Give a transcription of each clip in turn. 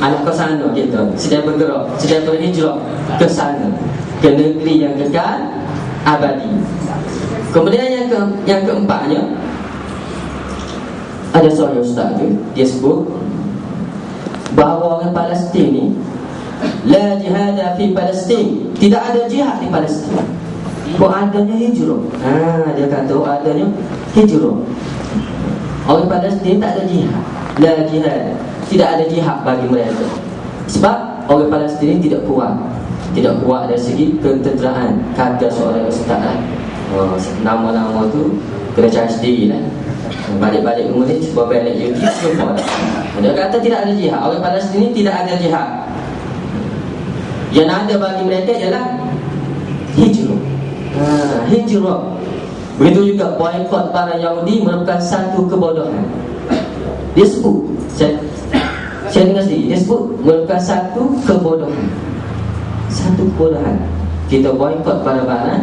anak ke sana kita sedang bergerak sedang berhijrah ke sana ke negeri yang kekal abadi. Kemudian yang ke yang keempatnya ada seorang ustaz tu dia sebut bahawa orang Palestin ni la jihad fi Palestin. Tidak ada jihad di Palestin. Kok adanya hijrah. Ha, Dia kata adanya hijrah. Orang Palestin tak ada jihad. La jihad Tidak ada jihad bagi mereka. Sebab orang Palestin tidak kuat Tidak kuat dari segi ketenteraan Kata seorang ustaz oh, Nama-nama tu Kena cari sendiri lah. Balik-balik kemudian Cuba balik YouTube Cuba Dia kata tidak ada jihad. Orang Palestin tidak ada jihad. Yang ada bagi mereka ialah Hijrah. Ha, Hijrah. Begitu juga boykot para Yahudi merupakan satu kebodohan. Dia sebut saya dengar sendiri Dia sebut merupakan satu kebodohan. Satu kebodohan. Kita boykot para para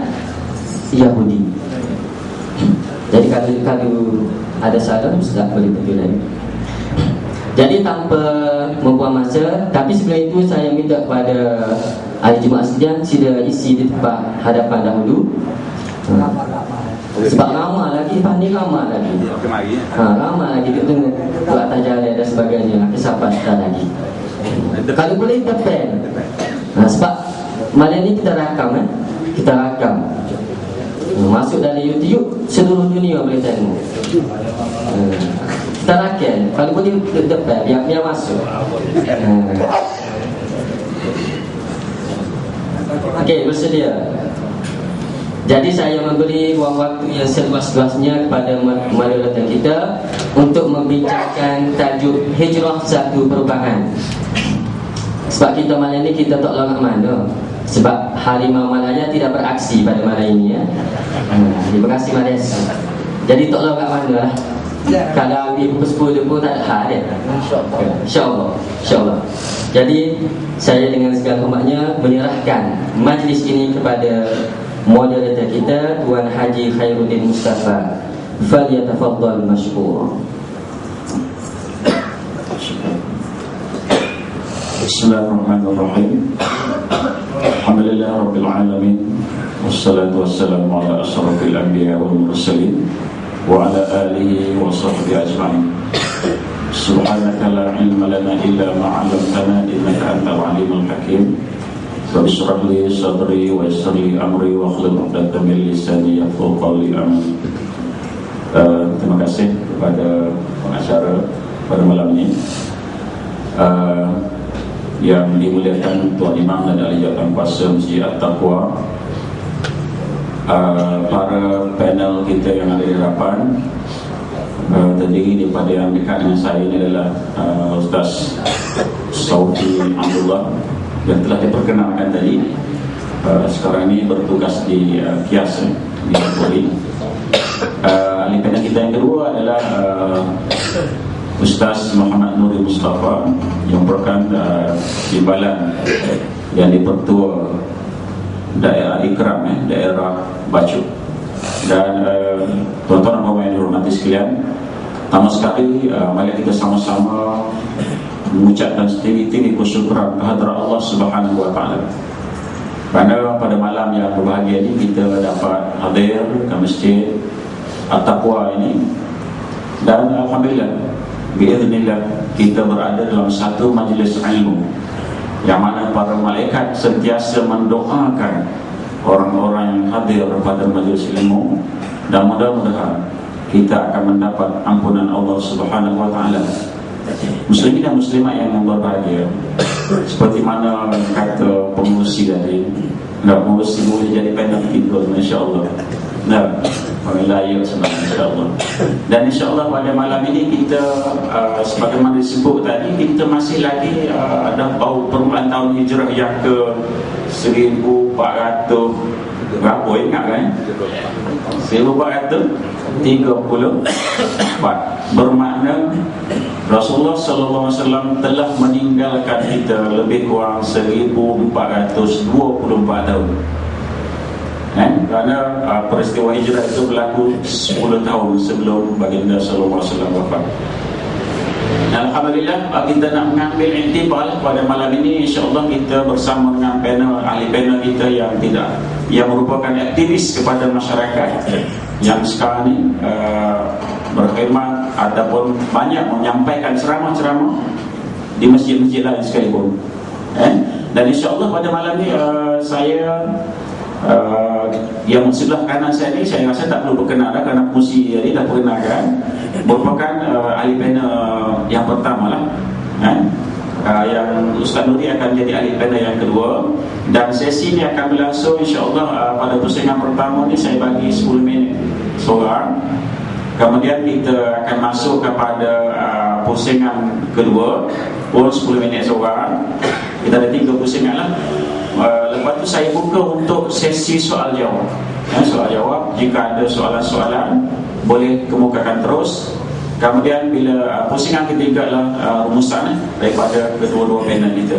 Yahudi. Jadi kalau, kalau ada salah Sudah boleh lagi jadi tanpa membuang masa Tapi sebelum itu saya minta kepada Ahli Jumaat Sedian Sila isi di tempat hadapan dahulu Sebab lama lagi Pandai lama lagi. Ha, Lama lagi Dia tengok Ke atas jalan dan sebagainya. Kesapan kita lagi. Kalau boleh kita pen ha, Sebab Malam ni kita rakam eh? Kita rakam. Masuk dalam YouTube Seluruh dunia boleh tengok. Ha. Tarakan Kalau boleh depan Biar, biar masuk. Hmm. Okey, bersedia Jadi saya memberi ruang waktu yang seluas-luasnya Kepada moderator kita Untuk membincangkan tajuk Hijrah Satu Perubahan. Sebab kita malam ni kita tak lama mana. Sebab Harimau Malaya tidak beraksi pada malam ini ya. Hmm, terima kasih Malaysia Jadi tak lama mana? Lah kalau di pukul 10 pun tak ada hal dia InsyaAllah. InsyaAllah. Jadi saya dengan segala hormatnya Menyerahkan majlis ini kepada moderator kita Tuan Haji Khairuddin Mustafa falyatafaddal mashkura بسم الله الرحمن الرحيم. الحمد لله رب العالمين والصلاة والسلام على أشرف الأنبياء والمرسلين وعلى آله وصحبه أجمعين. سبحانك لا علم لنا إلا ما علمتنا إنك أنت العليم الحكيم. فاشرح لي صدري ويسر amri, امري واحلل عقدة من لساني يفقهوا قولي امين. terima kasih kepada pengacara pada malam ini. Uh, yang dimuliakan Tuan Imam dan Ahli Jawatan Kuasa Masjid At-Taqwa uh, Para panel kita yang ada di hadapan uh, Terdiri daripada yang dekat dengan saya ini adalah uh, Ustaz Saudi Abdullah yang telah diperkenalkan tadi uh, sekarang ini bertugas di uh, Kias di uh, ahli panel kita yang kedua adalah uh, Ustaz Muhammad Nuri Mustafa yang merupakan uh, timbalan yang dipertua daerah Ikram eh, daerah Bacu dan uh, tuan-tuan dan puan yang dihormati sekalian pertama sekali uh, mari kita sama-sama mengucapkan setinggi-tinggi kesyukuran kehadrat Allah Subhanahu wa taala. Kerana pada malam yang berbahagia ini kita dapat hadir ke masjid At-Taqwa ini. Dan alhamdulillah biiznillah kita berada dalam satu majlis ilmu yang mana para malaikat sentiasa mendoakan orang-orang yang hadir pada majlis ilmu. Dan mudah-mudahan kita akan mendapat ampunan Allah Subhanahu wa taala. Muslimin dan muslimat yang berbahagia seperti mana kata pengusi tadi, nak pengusi boleh jadi pendek kita insya-Allah. Nah, Alhamdulillah sebenarnya insyaAllah Dan insyaAllah pada malam ini kita uh, Sebagaimana disebut tadi Kita masih lagi uh, ada bau permulaan tahun hijrah yang ke 1400 Berapa ingat kan? 1434 Bermakna Rasulullah sallallahu alaihi wasallam telah meninggalkan kita lebih kurang 1424 tahun. Eh? kerana uh, peristiwa hijrah itu berlaku 10 tahun sebelum baginda sallallahu alaihi wasallam wafat. Alhamdulillah kita nak mengambil intibal pada malam ini insyaAllah kita bersama dengan panel ahli panel kita yang tidak yang merupakan aktivis kepada masyarakat. Yang sekarang ini uh, berkhidmat ataupun banyak menyampaikan ceramah-ceramah di masjid-masjid lain sekalipun. Eh? dan insyaAllah pada malam ini uh, saya uh, yang sebelah kanan saya ni saya rasa tak perlu berkenalan kerana fungsi dia dah perkenalkan. Merupakan uh, ahli panel yang pertama lah. Eh? uh, yang Ustaz Nuri akan jadi ahli panel yang kedua. Dan sesi ini akan berlangsung insyaAllah uh, pada pusingan pertama ni saya bagi 10 minit seorang kemudian kita akan masuk kepada uh, pusingan kedua. Pun 10 minit seorang. Kita ada tiga pusingan lah. Uh, lepas tu saya buka untuk sesi soal jawab. Ya, Soal jawab. Jika ada soalan-soalan Boleh kemukakan terus. Kemudian bila uh, pusingan ketiga lah uh, rumusan eh, Daripada kedua-dua panel kita.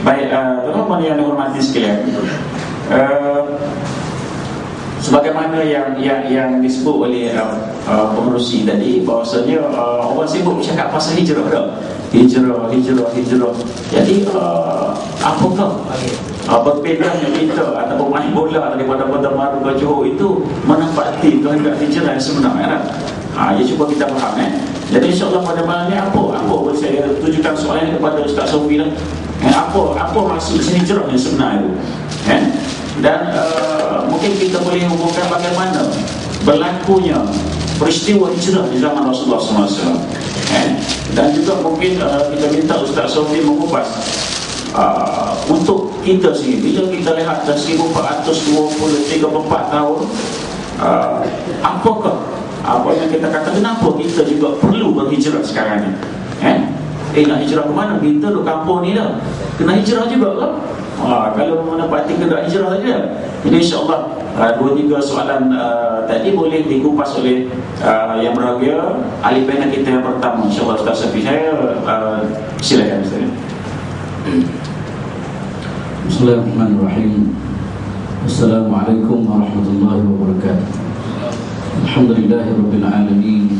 Baik, uh, tuan-tuan yang dihormati sekalian. Uh, Sebagaimana yang yang yang disebut oleh uh, uh, pengurusi tadi bahawasanya uh, orang sibuk bercakap pasal hijrah dah. Hijrah, hijrah, hijrah. Jadi uh, apakah uh, berbezanya kita ataupun main bola daripada Kota Baru ke Johor itu menempati kehendak hijrah yang sebenarnya kan? Ha, ya cuba kita faham eh. Jadi insyaAllah pada malam ni apa? Apa pun saya tujukan soalan kepada Ustaz Sofi lah. Eh, apa apa maksud hijrah yang sebenar itu? Eh? Dan uh, mungkin kita boleh hubungkan bagaimana berlakunya peristiwa hijrah di zaman Rasulullah SAW. Eh? Dan juga mungkin uh, kita minta Ustaz Sofi mengupas uh, untuk kita sendiri bila kita lihat dah 1423 tahun uh, apakah apa yang kita kata kenapa kita juga perlu berhijrah sekarang ni eh eh nak hijrah ke mana kita duduk kampung ni dah kena hijrah juga kan Ha, kalau mana partikel dah hijrah saja. Jadi insyaAllah uh, dua tiga soalan uh, tadi boleh dikupas oleh uh, yang berbahagia ahli panel kita yang pertama insyaAllah Ustaz Safi. Saya uh, silakan Ustaz. Bismillahirrahmanirrahim. Assalamualaikum warahmatullahi wabarakatuh. Alhamdulillahirabbil alamin.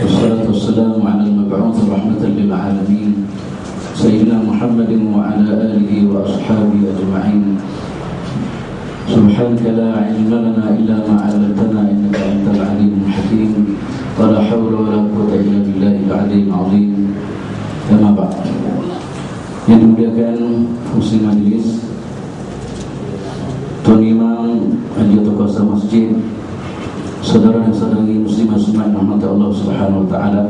Wassalatu wassalamu ala al-mab'uth rahmatan lil alamin. سيدنا محمد وعلى آله وأصحابه أجمعين. سبحانك لا علم لنا إلا ما علمتنا إنك أنت العليم الحكيم. ولا حول ولا قوة إلا بالله العلي العظيم. كما بعد. Yang dimuliakan Muslim Majlis. Tuan Imam Anjata Kuasa Masjid. Saudara dan saudari muslimah sunat rahmat Allah Subhanahu wa taala.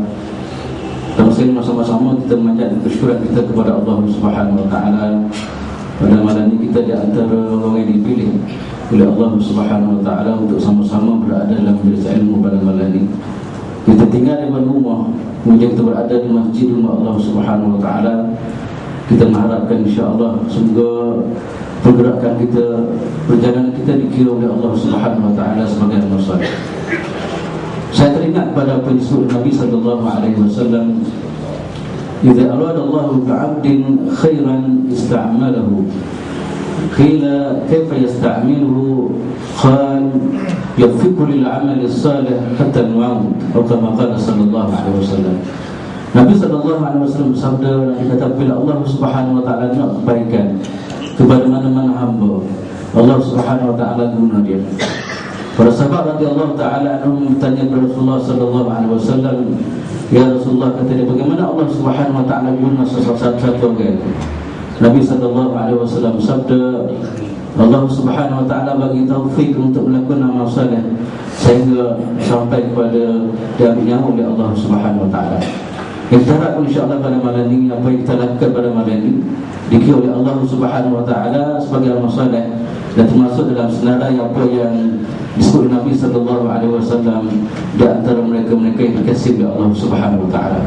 Dan sekali sama-sama kita memanjatkan kesyukuran kita kepada Allah Subhanahu wa taala. Pada malam ini kita di antara orang yang dipilih oleh Allah Subhanahu wa taala untuk sama-sama berada dalam majlis ilmu pada malam ini. Kita tinggal di mana rumah, kemudian kita berada di masjid rumah Allah Subhanahu wa taala. Kita mengharapkan insya-Allah semoga pergerakan kita perjalanan kita dikira oleh Allah Subhanahu wa taala sebagai soleh. Saya teringat pada prinsip Nabi sallallahu alaihi wasallam Jika arada Allah bi'abdin khairan ista'malahu Qila kaifa yasta'miluhu Qal yafiku lil'amali salih hatta nu'amud Atau kama qala sallallahu alaihi wasallam Nabi sallallahu alaihi wasallam bersabda Nabi kata bila Allah subhanahu wa ta'ala nak kebaikan kepada mana-mana hamba Allah Subhanahu wa taala guna dia. Para sahabat radhiyallahu taala anhum bertanya kepada Rasulullah sallallahu alaihi wasallam ya Rasulullah kata dia bagaimana Allah Subhanahu wa taala guna sesuatu satu orang Nabi sallallahu alaihi wasallam sabda Allah Subhanahu wa taala bagi taufik untuk melakukan amal soleh sehingga sampai kepada diambilnya oleh Allah Subhanahu wa taala. Harapkan insyaAllah pada malam ini Apa yang kita lakukan pada malam ini Dikira oleh Allah subhanahu wa ta'ala Sebagai amal salih Dan termasuk dalam senarai apa yang Disebut Nabi sallallahu alaihi wasallam Di antara mereka-mereka yang dikasih oleh Allah subhanahu wa ta'ala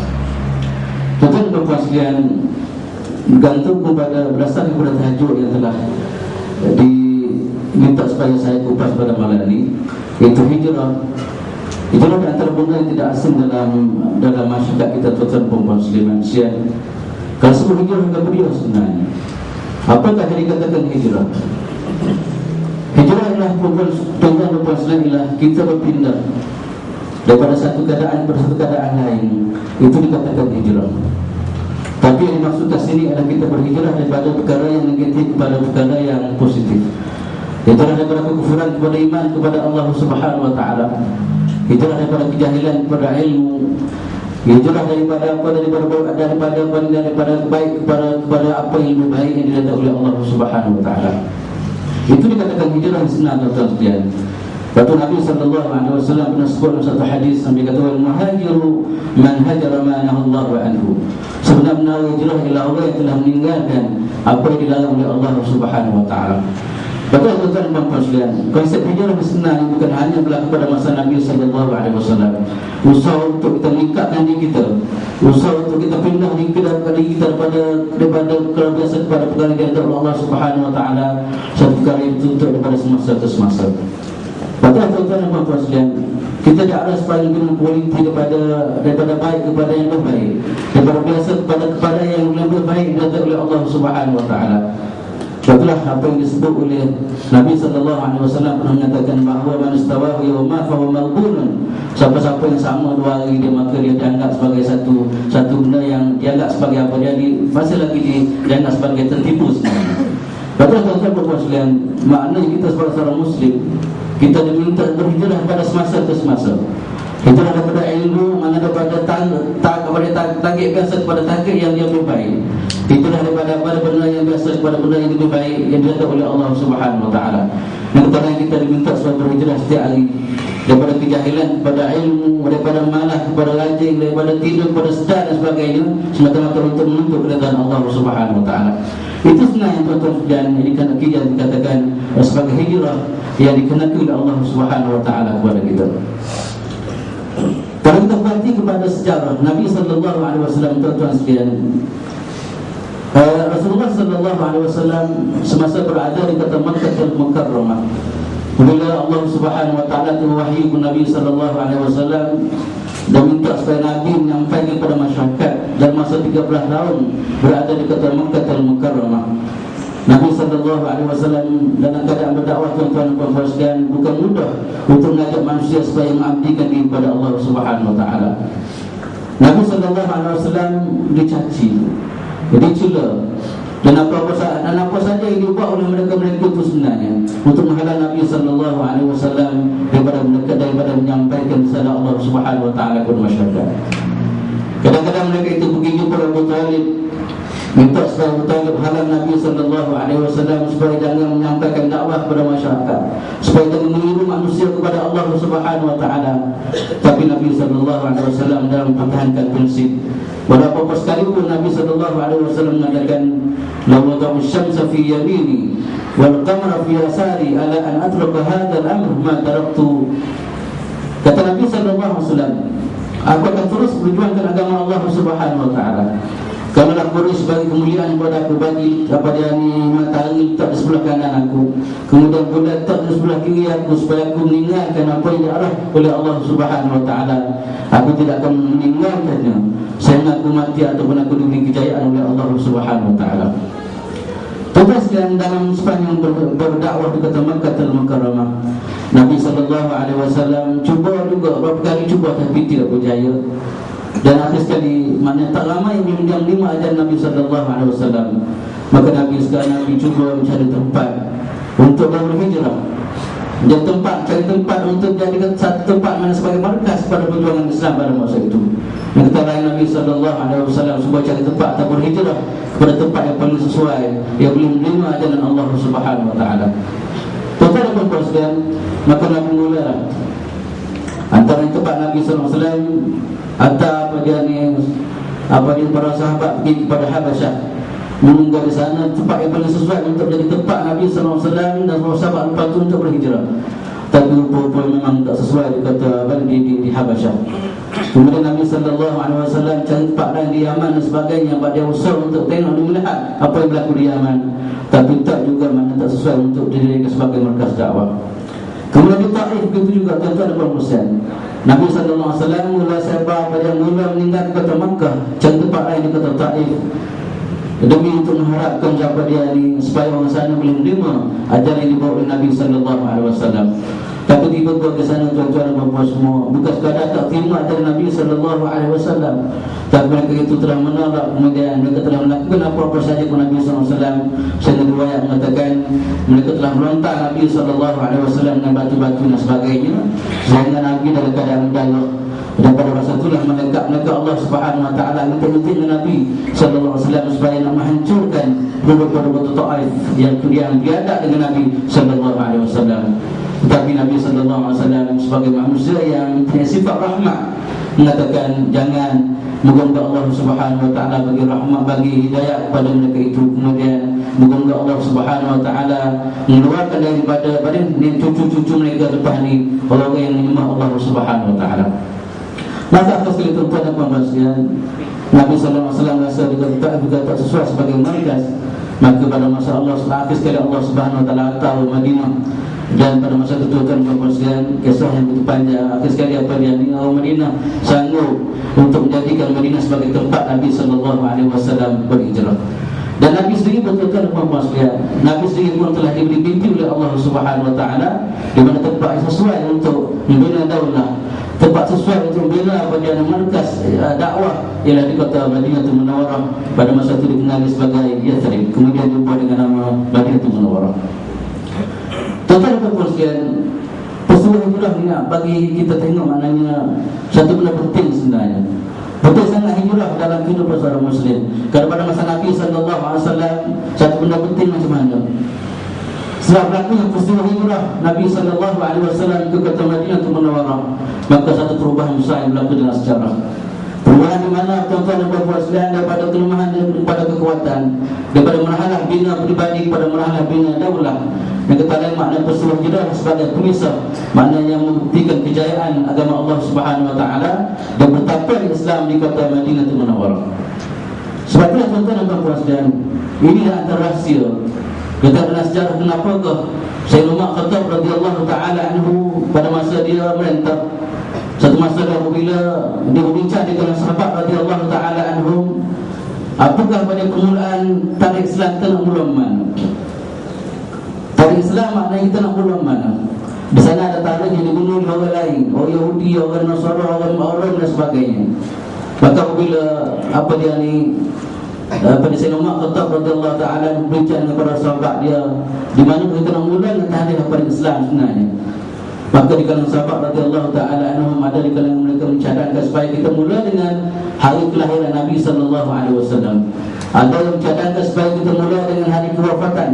Tuan-tuan dan puan sekalian Bergantung kepada Berdasarkan kepada tajuk yang telah Diminta supaya saya kupas pada malam ini Itu hijrah Itulah di antara benda yang tidak asing dalam dalam masyarakat kita tuan-tuan perempuan muslim manusia. Kalau sebut hijrah ke beliau sebenarnya. Apakah yang dikatakan hijrah? Hijrah perempuan tuan-tuan perempuan muslim ialah kita berpindah daripada satu keadaan kepada satu keadaan lain itu dikatakan hijrah tapi yang dimaksudkan sini adalah kita berhijrah daripada perkara yang negatif kepada perkara yang positif Hijrah daripada kekufuran kepada iman kepada Allah Subhanahu Wa Taala. Hijrah daripada kejahilan kepada ilmu. Hijrah daripada apa daripada daripada daripada, daripada baik kepada kepada apa lebih baik yang dilakukan oleh Allah Subhanahu Wa Taala. Itu dikatakan hijrah yang sebenar tuan sekalian. Kata Nabi sallallahu alaihi wasallam pernah sebut dalam satu hadis sampai kata wal muhajiru man hajara ma Allah wa anhu. Sebenarnya hijrah ialah orang yang telah meninggalkan apa yang dilarang oleh Allah Subhanahu wa taala. Betul tuan dan puan. Konsep hijrah sebenarnya bukan hanya berlaku pada masa Nabi sallallahu alaihi wasallam. Usaha untuk kita meningkatkan diri kita, usaha untuk kita diri kita kita daripada kebiasaan kepada perkara yang Allah Subhanahu wa taala satu yang tuntut daripada semasa ke semasa. Betul tuan dan puan sekalian. Kita tidak ada supaya kita berpolitik kepada daripada baik kepada yang lebih baik, daripada biasa kepada kepada yang lebih baik daripada oleh Allah Subhanahu wa taala. Itulah apa yang disebut oleh Nabi sallallahu alaihi wasallam pernah mengatakan bahawa man istawahu yawma fa huwa. Siapa-siapa yang sama dua hari dia maka dia dianggap sebagai satu satu benda yang dianggap sebagai apa jadi masih lagi di, dianggap sebagai tertipu sebenarnya. Betul tuan-tuan sekalian, maknanya kita sebagai seorang muslim kita diminta berhijrah pada semasa ke semasa. Kita ada pada ilmu, mana tang, tang, kepada target biasa kepada target yang lebih baik. Itulah daripada pada benda yang biasa kepada benda yang lebih baik yang dilakukan oleh Allah Subhanahu Wa Taala. Yang pertama kita diminta supaya berhijrah setiap hari daripada kejahilan kepada ilmu, daripada malas kepada rajin, daripada tidur kepada sedar dan sebagainya, semata-mata untuk menuntut keridhaan Allah Subhanahu Wa Taala. Itu sebenarnya tuan-tuan dan ini kan yang dikatakan sebagai hijrah yang dikenaki oleh Allah Subhanahu Wa Taala kepada kita. Kalau kita perhati kepada sejarah. Nabi sallallahu alaihi wasallam tuan-tuan sekalian. Uh, Rasulullah sallallahu alaihi wasallam semasa berada di kota Makkah al-Mukarramah bila Allah Subhanahu wa taala mewahyi kepada Nabi sallallahu alaihi wasallam dan minta supaya Nabi menyampaikan kepada masyarakat dalam masa 13 tahun berada di kota Makkah al-Mukarramah Nabi sallallahu alaihi wasallam dalam keadaan berdakwah tuan-tuan dan puan-puan bukan mudah untuk mengajak manusia supaya mengabdikan diri kepada Allah Subhanahu wa taala. Nabi sallallahu alaihi wasallam dicaci, dicela dan apa-apa saja dan apa saja yang dibuat oleh mereka-mereka itu sebenarnya untuk menghalang Nabi sallallahu alaihi wasallam daripada mendekat daripada menyampaikan risalah Allah Subhanahu wa taala kepada masyarakat. Kadang-kadang mereka itu pergi jumpa Abu Talib minta Talib halang Nabi sallallahu alaihi wasallam supaya jangan menyampaikan dakwah kepada masyarakat. Supaya jangan meniru manusia kepada Allah Subhanahu wa taala. Tapi Nabi sallallahu alaihi wasallam dalam mempertahankan prinsip. Walaupun sekalipun Nabi sallallahu alaihi wasallam mengatakan la wada'u syamsa fi yamini wal qamara fi yasari ala an hadha al-amr ma taraktu. Kata Nabi wasallam aku akan terus berjuangkan agama Allah Subhanahu wa taala kalau nak beri sebagai kemuliaan kepada aku bagi kepada ni matahari tak di sebelah kanan aku. Kemudian bulan tak di sebelah kiri aku supaya aku meninggalkan apa yang diarah oleh Allah Subhanahu Wa Taala. Aku tidak akan meninggalkannya. Sehingga aku mati ataupun aku diberi kejayaan oleh Allah Subhanahu Wa Taala. Tugas dan dalam sepanjang ber, berdakwah di kota Makkah Al-Mukarramah Nabi SAW cuba juga berapa kali cuba tapi tidak berjaya dan akhir sekali mana tak lama yang memegang lima ajar Nabi sallallahu alaihi wasallam maka Nabi sekarang Nabi cuba mencari tempat untuk berhijrah dan tempat cari tempat untuk jadikan satu tempat mana sebagai markas pada perjuangan Islam pada masa itu. Yang kata lain Nabi sallallahu alaihi wasallam cuba cari tempat atau berhijrah kepada tempat yang paling sesuai yang boleh menerima ajaran Allah Subhanahu wa taala. Tuan-tuan dan puan-puan maka Nabi mulalah antara tempat Nabi sallallahu alaihi wasallam Dia ni Apa dia para sahabat pergi kepada Habasyah. Menunggu di sana tempat yang paling sesuai untuk jadi tempat Nabi SAW dan para sahabat lepas itu untuk berhijrah. Tapi rupa-rupa memang tak sesuai dia kata di, di, di Habasyah. Kemudian Nabi SAW cari tempat lain di Yaman dan sebagainya Sebab dia usaha untuk tengok dan melihat apa yang berlaku di Yaman. Tapi tak juga mana tak sesuai untuk didirikan sebagai markas dakwah. Kemudian di Taif begitu juga tuan-tuan dan puan Nabi sallallahu alaihi wasallam mula sebab pada mula meninggal kota Makkah, dan tempat lain di kota Taif. Demi untuk mengharapkan siapa dia ini supaya orang sana boleh menerima ajaran yang dibawa oleh Nabi sallallahu alaihi wasallam. Tapi tiba buat ke sana tuan-tuan dan puan semua. Bukan sekadar tak terima dari Nabi Sallallahu Alaihi Wasallam. Tapi mereka itu telah menolak Kemudian. Mereka telah melakukan apa-apa saja kepada Nabi Sallallahu Alaihi Wasallam. Sehingga riwayat mengatakan Mereka telah merontak Nabi Sallallahu Alaihi Wasallam Dengan batu-batu dan sebagainya. Sehingga Nabi dalam keadaan mendalak dan pada masa itulah mereka Allah Subhanahu Wa Taala minta minta dengan Nabi Sallallahu Alaihi Wasallam supaya nak menghancurkan produk-produk Taif yang yang biadab dengan Nabi Sallallahu Alaihi Wasallam. Tetapi Nabi sallallahu alaihi wasallam sebagai manusia yang punya sifat rahmat mengatakan jangan moga Allah Subhanahu wa taala bagi rahmat bagi hidayah kepada mereka itu kemudian moga Allah Subhanahu wa taala mengeluarkan daripada pada cucu-cucu mereka lepas ni orang yang menyembah Allah Subhanahu wa taala. Maka sekali tuan dan puan Nabi sallallahu alaihi wasallam rasa dia tak juga tak sesuai sebagai markas maka pada masa Allah sekali Allah Subhanahu wa taala tahu Madinah dan pada masa itu dan sekalian kisah yang begitu panjang. Akhir sekali apa dia? Ni orang Madinah sanggup untuk menjadikan Madinah sebagai tempat Nabi sallallahu alaihi wasallam berhijrah. Dan Nabi sendiri betul-betul puan sekalian Nabi sendiri pun telah diberi mimpi oleh Allah Subhanahu wa taala di mana tempat yang sesuai untuk membina daulah. Tempat sesuai untuk membina nama markas uh, dakwah ialah di kota Madinah Munawwarah. Pada masa itu dikenali sebagai Yathrib kemudian diubah dengan nama Madinah Munawwarah Sekalian Peristiwa hijrah ni bagi kita tengok maknanya Satu benda penting sebenarnya. Betul sangat hijrah dalam kehidupan seorang Muslim. Kerana pada masa Nabi SAW Satu benda penting macam mana? Setelah berlaku yang peristiwa hijrah Nabi SAW ke kota Madinah untuk menawarah Maka satu perubahan besar yang berlaku dalam sejarah Perubahan di mana tuan-tuan dan puan-puan sekalian daripada kelemahan dan kepada kekuatan Daripada merhalah bina pribadi kepada merhalah bina daulah yang kita lain makna peristiwa hijrah sebagai pemisah Makna yang membuktikan kejayaan agama Allah Subhanahu Wa Taala Dan betapa Islam di kota Madinah itu menawar Sebab itulah tuan-tuan dan puan-puan sekalian Inilah antara rahsia. Kita dalam sejarah kenapa ke? Sayyid Umar Khattab radhiyallahu ta'ala anhu Pada masa dia merentah Satu masa dia bila Dia berbincang dengan sahabat radhiyallahu ta'ala anhu Apakah pada permulaan tarikh Islam telah mula mana Tarikh Islam maknanya kita nak pulang mana Di sana ada tarikh yang dibunuh oleh orang lain Orang Yahudi, orang Nasara, orang Ma'urim dan sebagainya. Maka apabila apa dia ni apa di sini Umar Khattab radhiyallahu taala berbincang para sahabat dia di mana kita nak mula dengan tahlil apa Islam sebenarnya maka di kalangan sahabat radhiyallahu taala anhum ada di kalangan mereka mencadangkan supaya kita mula dengan hari kelahiran Nabi sallallahu alaihi wasallam. Ada yang mencadangkan supaya kita mula dengan hari kewafatan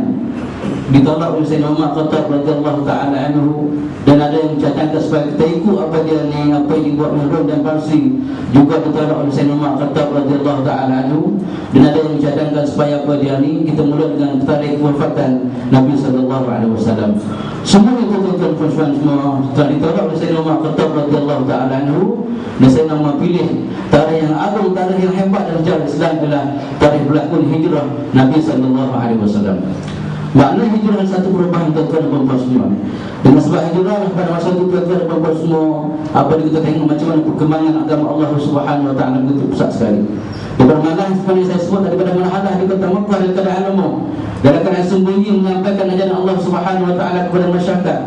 ditolak oleh Sayyidina Umar Khattab radhiyallahu taala anhu. Dan ada yang mencatatkan supaya kita ikut apa dia ni apa yang dibuat Rom dan Parsi juga ditolak oleh Sayyidina Umar Khattab radhiyallahu taala anhu. Dan ada yang mencatatkan supaya apa dia ni kita mula dengan tarikh wafatan Nabi sallallahu alaihi wasallam. Semua itu tuan-tuan puan semua telah ditolak oleh Sayyidina Umar Khattab radhiyallahu taala anhu. Dan Sayyidina Umar pilih tarikh yang agung tarikh yang hebat dalam sejarah Islam adalah tarikh berlaku hijrah Nabi sallallahu alaihi wasallam Makna hijrah satu perubahan tuan-tuan dan puan semua Dengan sebab hijrah pada masa itu tuan-tuan dan puan semua Apa kita tengok macam mana perkembangan agama Allah Subhanahu Wa Taala begitu besar sekali. Daripada mana seperti saya sebut daripada mana di kota Mekah dan keadaan umum Dalam keadaan sembunyi menyampaikan ajaran Allah Subhanahu Wa Taala kepada masyarakat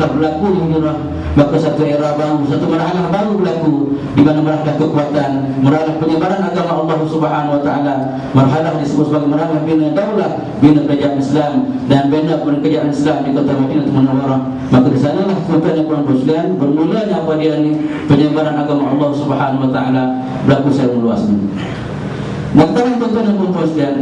Setelah berlaku hijrah Maka satu era baru, satu marhalah baru berlaku. Di mana marhalah kekuatan Marhalah penyebaran agama Allah subhanahu wa ta'ala. Marhalah disebut sebagai marhalah bina daulah Bina kerajaan Islam. Dan bina kerajaan Islam di kota Madinah Tumanawara Maka di sanalah tuan-tuan yang kurang berselian Bermulanya apa dia ni? Penyebaran agama Allah subhanahu wa ta'ala Berlaku secara meluas ni. Maka tuan-tuan yang kurang berselian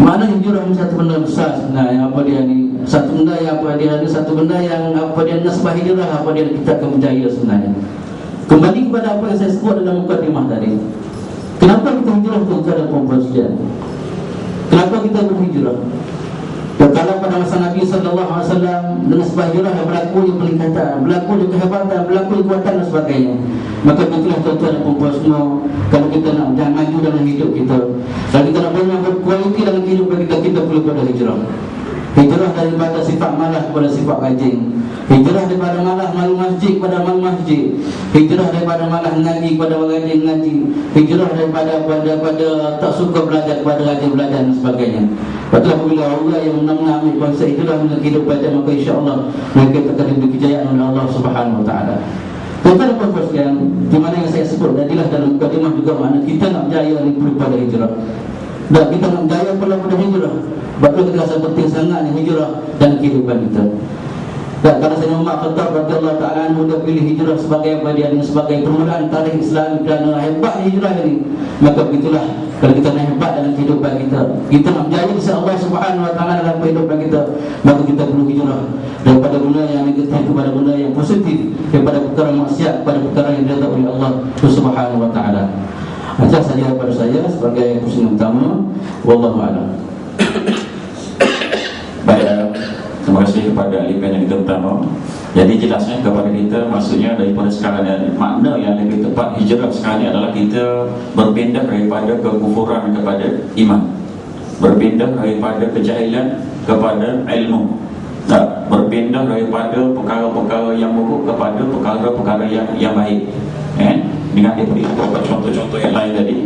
mana hijrah ini satu benda besar sebenarnya? Apa dia ni? Satu benda yang apa dia ni? Satu benda yang apa dia nasbah hijrah apa dia kita akan berjaya sebenarnya. Kembali kepada apa yang saya sebut dalam mukadimah tadi. Kenapa kita hijrah tu kepada perempuan sekalian kenapa kita berhijrah kalau pada masa Nabi SAW dengan sebab hijrah yang berlaku di peningkatan, berlaku di kehebatan, berlaku di kuatan dan sebagainya. Maka itulah tuan-tuan dan perempuan semua kalau kita nak jangan maju dalam hidup kita. Kalau kita nak berkualiti dalam hidup kita, kita perlu pada hijrah Hijrah daripada sifat malas kepada sifat rajin Hijrah daripada malas malu masjid kepada malu masjid Hijrah daripada malas ngaji kepada rajin ngaji Hijrah daripada pada, pada tak suka belajar kepada rajin belajar dan sebagainya Betul bila Allah yang benar-benar ambil konsep itulah dalam kehidupan maka insya-Allah mereka akan diberi kejayaan oleh Allah Subhanahu wa taala. Tuan-tuan dan sekalian, di mana yang saya sebut tadilah dalam mukadimah juga makna kita nak berjaya ni perlu pada hijrah. Dan kita nak berjaya perlu pada hijrah. Betul kita rasa penting sangat ni hijrah dan kehidupan kita. Dan kalau saya Umar Khattab radhiyallahu taala anhu dia pilih hijrah sebagai bagian sebagai permulaan tarikh Islam dan hebat hijrah ini, maka begitulah kalau kita nak hebat dalam kehidupan kita, kita nak berjaya di Allah Subhanahu wa taala dalam kehidupan kita, maka kita perlu hijrah daripada benda yang negatif kepada benda yang positif, daripada perkara maksiat kepada perkara yang diridai oleh Allah Subhanahu wa taala. Ajar saja kepada saya sebagai pusing utama, wallahu a'lam. Baik, uh, terima kasih kepada ahli panel kita pertama. Jadi jelasnya kepada kita maksudnya daripada sekarang ni makna yang lebih tepat hijrah sekarang adalah kita berpindah daripada kekufuran kepada iman. Berpindah daripada kejahilan kepada ilmu. Tak, berpindah daripada perkara-perkara yang buruk kepada perkara-perkara yang yang baik. Eh? Dengan dia contoh-contoh yang lain tadi.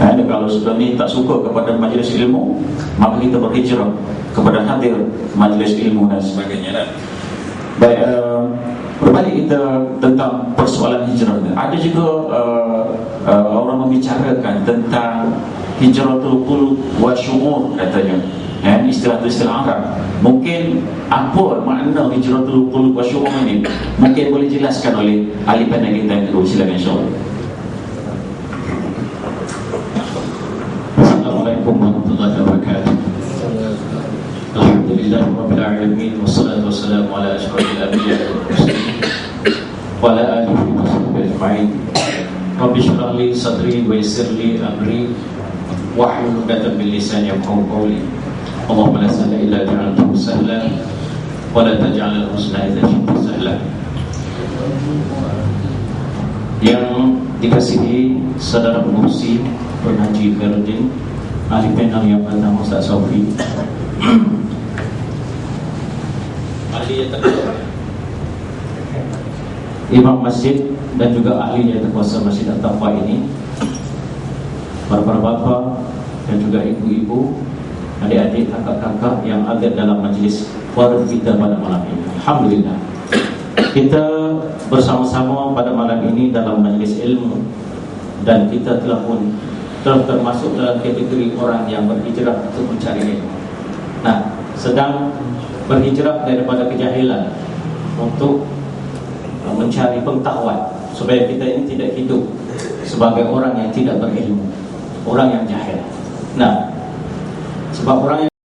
Eh, kalau sudah ni tak suka kepada majlis ilmu, maka kita berhijrah kepada hadir majlis ilmu dan sebagainya. Dan Baik, uh, berbalik kita tentang persoalan hijrah. Ada juga uh, uh, orang membicarakan tentang hijratul qulub wa syu'ur katanya. Istilah tu istilah Arab. Mungkin apa makna hijratul qulub wa syu'ur ini? Mungkin boleh jelaskan oleh ahli pandang kita yang kedua. Silakan insya-Allah. Assalamualaikum warahmatullahi wabarakatuh. Alhamdulillah rabbil alamin wassalatu wassalamu ala asyrafil anbiya wa ala alihi wa sahbihi ajma'in. Rabbi shrah li sadri wa yassir li amri 'uqdatam min lisani yafqahu qawli. Allahumma la sahla illa ja'altahu sahla wa la taj'al al-husna idza syi'ta sahla. Yang dikasihi saudara pengurusi Penhaji Ferdin Ahli panel yang pertama Ustaz Sofi. Ahli yang terkuasa. Imam Masjid dan juga ahli yang terkuasa Masjid Al-Taqwa ini. Para-para bapa dan juga ibu-ibu Adik-adik, kakak-kakak yang ada dalam majlis Warung kita pada malam ini Alhamdulillah Kita bersama-sama pada malam ini dalam majlis ilmu Dan kita telah pun telah termasuk dalam kategori orang yang berhijrah untuk mencari ilmu. Nah, sedang berhijrah daripada kejahilan untuk uh, mencari pengetahuan supaya kita ini tidak hidup sebagai orang yang tidak berilmu, orang yang jahil. Nah, sebab orang yang